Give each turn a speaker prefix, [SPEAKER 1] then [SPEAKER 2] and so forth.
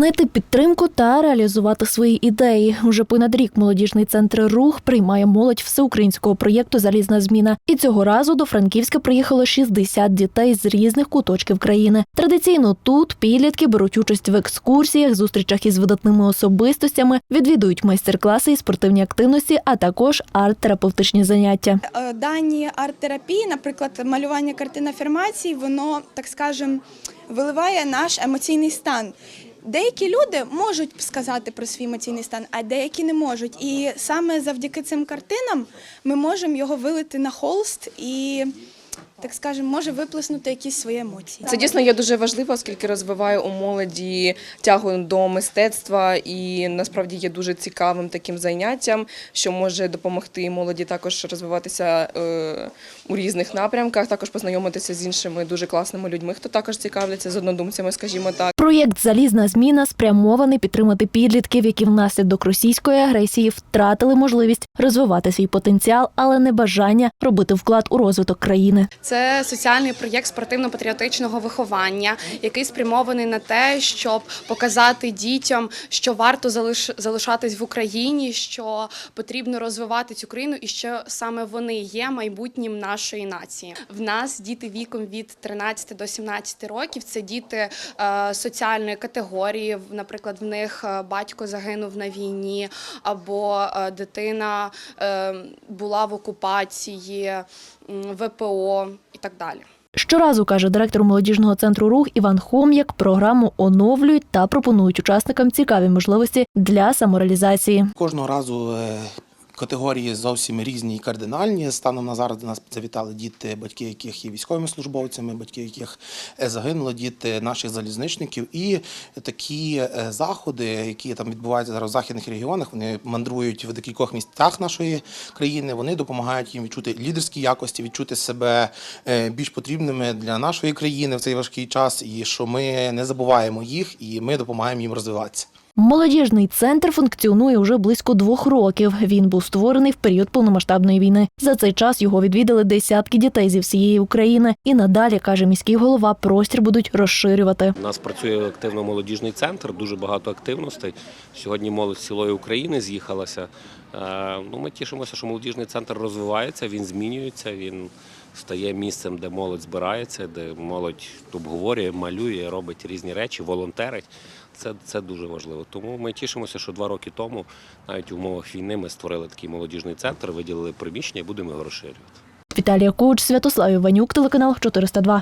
[SPEAKER 1] Знайти підтримку та реалізувати свої ідеї. Уже понад рік молодіжний центр рух приймає молодь всеукраїнського проєкту Залізна зміна. І цього разу до Франківська приїхало 60 дітей з різних куточків країни. Традиційно тут підлітки беруть участь в екскурсіях, зустрічах із видатними особистостями, відвідують майстер-класи і спортивні активності, а також арт-терапевтичні заняття.
[SPEAKER 2] Е, дані арт-терапії, наприклад, малювання картин афірмацій, воно, так скажем, виливає наш емоційний стан. Деякі люди можуть сказати про свій емоційний стан, а деякі не можуть. І саме завдяки цим картинам ми можемо його вилити на холст і, так скажемо, може виплеснути якісь свої емоції.
[SPEAKER 3] Це дійсно є дуже важливо, оскільки розвиває у молоді тягу до мистецтва і насправді є дуже цікавим таким заняттям, що може допомогти молоді також розвиватися е, у різних напрямках, також познайомитися з іншими дуже класними людьми, хто також цікавляться з однодумцями, скажімо так.
[SPEAKER 1] Проєкт Залізна зміна спрямований підтримати підлітків, які внаслідок російської агресії втратили можливість розвивати свій потенціал, але не бажання робити вклад у розвиток країни.
[SPEAKER 4] Це соціальний проєкт спортивно-патріотичного виховання, який спрямований на те, щоб показати дітям, що варто залиш- залишатись в Україні, що потрібно розвивати цю країну, і що саме вони є майбутнім нашої нації. В нас діти віком від 13 до 17 років. Це діти е, соціальної категорії. Наприклад, в них е, батько загинув на війні, або е, дитина е, була в окупації, ВПО і так далі.
[SPEAKER 1] Щоразу каже директор молодіжного центру рух Іван Хом'як, програму оновлюють та пропонують учасникам цікаві можливості для самореалізації.
[SPEAKER 5] Кожного разу категорії зовсім різні і кардинальні. Станом на зараз до нас завітали діти, батьки яких є військовими службовцями, батьки яких е, загинули, діти наших залізничників. І такі е, заходи, які там відбуваються зараз в західних регіонах, вони мандрують в декількох містах нашої країни. Вони допомагають їм відчути лідерські якості, відчути себе е, більш потрібними для нашої країни в цей важкий час, і що ми не забуваємо їх, і ми допомагаємо їм розвиватися.
[SPEAKER 1] Молодіжний центр функціонує вже близько двох років. Він був створений в період повномасштабної війни. За цей час його відвідали десятки дітей зі всієї України. І надалі каже міський голова, простір будуть розширювати.
[SPEAKER 6] У нас працює активно молодіжний центр, дуже багато активностей. Сьогодні молодь цілої України з'їхалася. Е, Ну, ми тішимося, що молодіжний центр розвивається, він змінюється, він стає місцем, де молодь збирається, де молодь обговорює, малює, робить різні речі, волонтерить. Це, це дуже важливо. Тому ми тішимося, що два роки тому, навіть в умовах війни, ми створили такий молодіжний центр, виділили приміщення і будемо його розширювати.
[SPEAKER 1] Віталія Куч, Святослав Іванюк, телеканал 402.